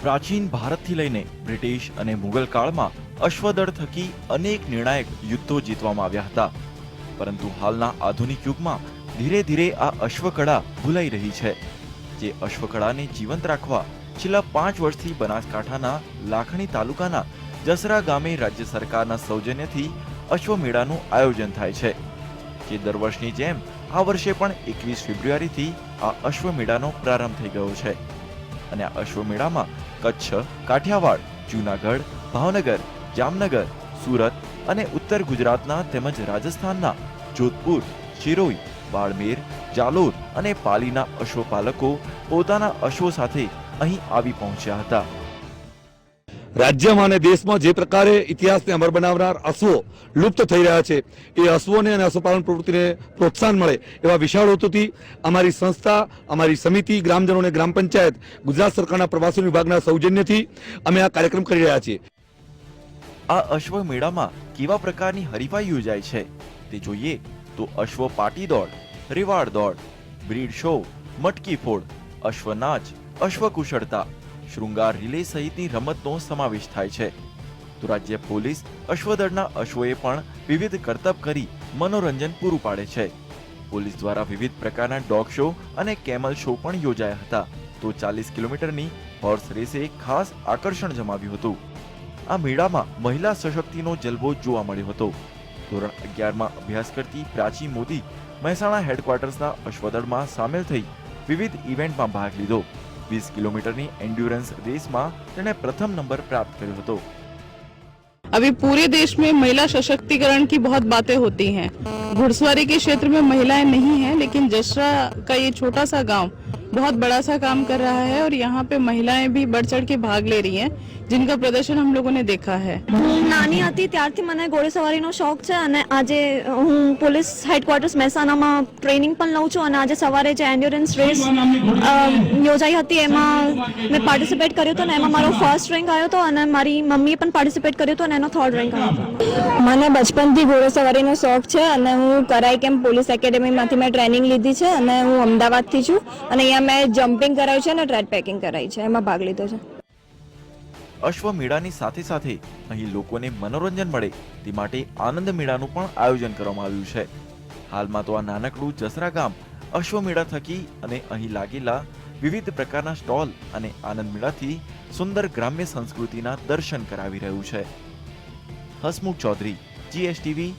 પ્રાચીન ભારતથી લઈને બ્રિટિશ અને મુગલ કાળમાં અશ્વદળ થકી અનેક નિર્ણાયક યુદ્ધો જીતવામાં આવ્યા હતા. પરંતુ હાલના આધુનિક યુગમાં ધીરે ધીરે આ અશ્વકળા ભૂલાઈ રહી છે. જે અશ્વકળાને જીવંત રાખવા છેલ્લા પાંચ વર્ષથી બનાસકાંઠાના લાખણી તાલુકાના જસરા ગામે રાજ્ય સરકારના સૌજન્યથી અશ્વમેળાનું આયોજન થાય છે. જે દર વર્ષની જેમ આ વર્ષે પણ એકવીસ ફેબ્રુઆરીથી આ અશ્વમેળાનો પ્રારંભ થઈ ગયો છે. અને આ અશ્વમેળામાં કચ્છ, કાઠિયાવાડ, જૂનાગઢ, ભાવનગર, જામનગર, સુરત અને ઉત્તર ગુજરાતના તેમજ રાજસ્થાનના જોધપુર, શિરોઈ, બાડમેર, જાલોર અને પાલીના અશ્વપાલકો પોતાના અશ્વો સાથે અહીં આવી પહોંચ્યા હતા. રાજ્યમાં અને દેશમાં જે પ્રકારે ઇતિહાસને અમર બનાવનાર અશ્વો લુપ્ત થઈ રહ્યા છે, એ અશ્વોને અને અશ્વપાલન પ્રવૃત્તિને પ્રોત્સાહન મળે એવા વિશાળ હેતુથી અમારી સંસ્થા, અમારી સમિતિ, ગ્રામજનો અને ગ્રામ પંચાયત ગુજરાત સરકારના પ્રવાસન વિભાગના સૌજન્યથી અમે આ કાર્યક્રમ કરી રહ્યા છીએ. આ અશ્વ મેળામાં કેવા પ્રકારની હરીફાઈ યોજાય છે તે જોઈએ તો અશ્વ પાટી દોડ, રેવાડ દોડ, બ્રીડ શો, મટકી ફોડ અશ્વનાચ અશ્વકુશળતા શૃંગાર રિલે સહિતની રમતનો સમાવેશ થાય છે. તો રાજ્ય પોલીસ અશ્વદળના અશ્વએ પણ વિવિધ કરતબ કરી મનોરંજન પૂરું પાડે છે. પોલીસ દ્વારા વિવિધ પ્રકારના ડોગ શો અને કેમલ શો પણ યોજાયા હતા. તો ચાલીસ કિલોમીટરની હોર્સ રેસે ખાસ આકર્ષણ જમાવ્યું હતું. આ મેળામાં મહિલા સશક્તિનો જલવો જોવા મળ્યો હતો. ધોરણ અગિયારમાં અભ્યાસ કરતી પ્રાચી મોદી મહેસાણા હેડક્વાર્ટર્સના અશ્વદળમાં સામેલ થઈ વિવિધ ઇવેન્ટમાં ભાગ લીધો. વીસ કિલોમીટરની એન્ડ્યુરન્સ રેસમાં તેણે પ્રથમ નંબર પ્રાપ્ત કર્યો હતો अभी पूरे देश में महिला सशक्तिकरण की बहुत बातें होती हैं घुड़सवारी के क्षेत्र में महिलाएं नहीं हैं लेकिन जसरा का ये छोटा सा गांव बहुत बड़ा सा काम कर रहा है और यहाँ पे महिलाएं भी बढ़ चढ़ के भाग ले रही हैं જિનકા પ્રદર્શન હમ લોકોને દેખા હૈ નાની હતી ત્યારથી મને ઘોડે સવારીનો શોખ છે અને આજે હું પોલીસ હેડક્વાર્ટર્સ મહેસાણામાં ટ્રેનિંગ પણ લઉં છું અને આજે સવારે જે એન્ડ્યુરન્સ રેસ યોજાઈ હતી એમાં મેં પાર્ટિસિપેટ કર્યો હતું ને એમાં મારો ફર્સ્ટ રેન્ક આવ્યો હતો અને મારી મમ્મીએ પણ પાર્ટિસિપેટ કર્યો હતું અને એનો થર્ડ રેન્ક આવ્યો હતો. મને બચપનથી ઘોડે સવારીનો શોખ છે અને હું કરાઈ કેમ પોલીસ એકેડેમીમાંથી મેં ટ્રેનિંગ લીધી છે અને હું અમદાવાદથી છું અને અહીંયા મેં જમ્પિંગ કરાવ્યું છે અને ટ્રેડ પેકિંગ કરાવી છે એમાં ભાગ લીધો છે. અશ્વ મેળાની સાથે સાથે અહીં લોકોને મનોરંજન મળે તે માટે આનંદ મેળાનું પણ આયોજન કરવામાં આવ્યું છે. હાલમાં તો આ નાનકડું જસરા ગામ અશ્વ મેળા થકી અને અહીં લાગેલા વિવિધ પ્રકારના સ્ટોલ અને આનંદ મેળાથી સુંદર ગ્રામ્ય સંસ્કૃતિના દર્શન કરાવી રહ્યું છે. હસમુખ ચૌધરી જીએસટીવી